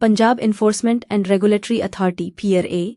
Punjab enforcement and regulatory authority PRA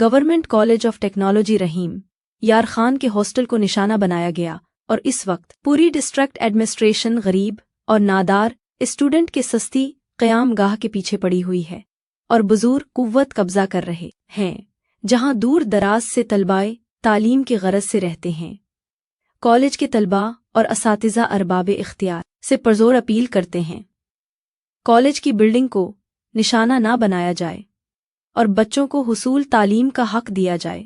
government college of technology Rahim Yar Khan کے hostel کو نشانہ بنایا گیا اور اس وقت پوری ڈسٹرکٹ ایڈمنسٹریشن غریب اور نادار اسٹوڈنٹ کے سستی قیام گاہ کے پیچھے پڑی ہوئی ہے اور بزرگ قوت قبضہ کر رہے ہیں جہاں دور دراز سے طلبائے تعلیم کے غرض سے رہتے ہیں۔ کالج کے طلباء اور اساتذہ ارباب اختیار سے پرزور اپیل کرتے ہیں۔ کالج کی بلڈنگ کو نشانہ نہ بنایا جائے۔ اور بچوں کو حصول تعلیم کا حق دیا جائے۔